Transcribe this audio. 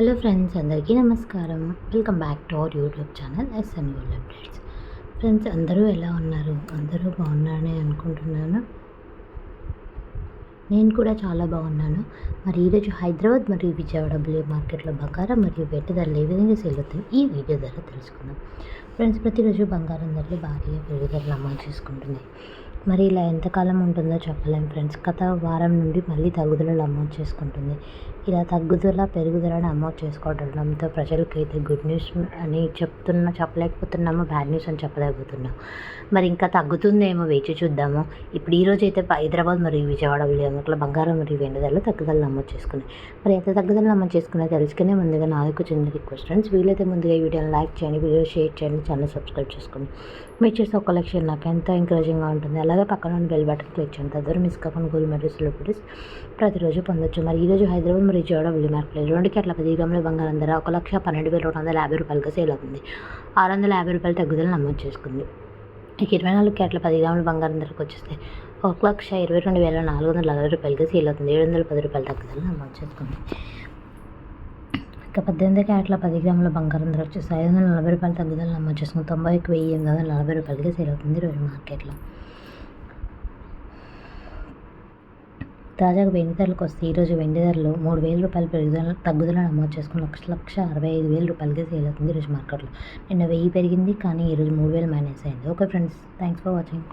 Hello friends అందరికీ నమస్కారం. Welcome back to our YouTube channel SN world updates. Friends అందరూ ఎలా ఉన్నారు? అందరూ బాగున్నారని అనుకుంటున్నాను. నేను కూడా చాలా బాగున్నాను. మరి ఈరోజు హైదరాబాద్ మరియు విజయవాడ బులియర్ మార్కెట్లో బంగారం మరియు వెట్టి ధరలు ఏ విధంగా సేల్ అవుతాయి ఈ వీడియో ద్వారా తెలుసుకుందాం. ఫ్రెండ్స్ ప్రతిరోజు బంగారం ధరలు భారీగా పెరుగుదల అమలు చేసుకుంటుంది మరి ఇలా ఎంతకాలం ఉంటుందో చెప్పలేం ఫ్రెండ్స్. గత వారం నుండి మళ్ళీ తగ్గుదల నమోదు చేసుకుంటుంది. ఇలా తగ్గుదల పెరుగుదల నమోదు చేసుకోవడంతో ప్రజలకైతే గుడ్ న్యూస్ అని చెప్తున్నా చెప్పలేకపోతున్నాము బ్యాడ్ న్యూస్ అని చెప్పలేకపోతున్నాం. మరి ఇంకా తగ్గుతుందేమో వేచి చూద్దాము. ఇప్పుడు ఈరోజు అయితే హైదరాబాద్ మరియు విజయవాడ విలియమట్ల బంగారం మరియు వెండి ధరలు తగ్గుదల నమోదు చేసుకున్నాయి. మరి ఎంత తగ్గుదల నమోదు చేసుకున్నా తెలుసుకునే ముందుగా నాకు చిన్న రిక్వెస్ట్ ఫ్రెండ్స్. వీలైతే ముందుగా ఈ వీడియోని లైక్ చేయండి వీడియో షేర్ చేయండి ఛానల్ సబ్స్క్రైబ్ చేసుకోండి. మీరు చేసే ఒక లక్ష్యం నాకు ఎంతో ఎంకరేజింగ్గా ఉంటుంది. అలాగే పక్కన ఉన్న బెల్ బటన్ క్లిక్ చేయండి. తద్వారా మిస్ కాకుండా గోల్డ్ మరియు సెలబ్రిటీస్ ప్రతిరోజు పొందొచ్చు. మరి ఈరోజు హైదరాబాద్ మరియు విజయవాడ విల్లు మార్కెట్ రెండుకి అట్లా పది గ్రాముల బంగారం ధర ఒక లక్ష పన్నెండు వేల రెండు వందల యాభై రూపాయలుగా సేల్ అవుతుంది. ఆరు వందల యాభై రూపాయలు తగ్గుదల నమోదు చేసుకుంది. ఇక ఇరవై నాలుగు క్యారెట్ల పది గ్రాముల బంగారం ధరకు వచ్చేస్తాయి. ఒక లక్ష ఇరవై రెండు వేల నాలుగు వందల నలభై రూపాయలకి సేల్ అవుతుంది. ఏడు వందల పది రూపాయల తగ్గుదల నమోదు చేసుకుంది ఇక పద్దెనిమిది క్యారెట్ల పది గ్రాముల బంగారం ధర వచ్చేసి ఐదు వందల నలభై రూపాయల తగ్గుదల నమోదు చేసుకుని తొంభై వెయ్యి ఎనిమిది వందల నలభై రూపాయలకి సేల్ అవుతుంది. రోజు మార్కెట్లో. తాజాగా వెండి ధరలకు వస్తే ఈరోజు వెండి ధరలు మూడు వేల రూపాయల పెరుగుదల తగ్గుదల నమోదు చేసుకుని లక్ష లక్ష అరవై ఐదు వేల రూపాయలకి సేల్ అవుతుంది ఈరోజు మార్కెట్లో. నిన్న వెయ్యి పెరిగింది కానీ ఈరోజు మూడు వేలు మైనస్ అయింది. Okay friends thanks for watching.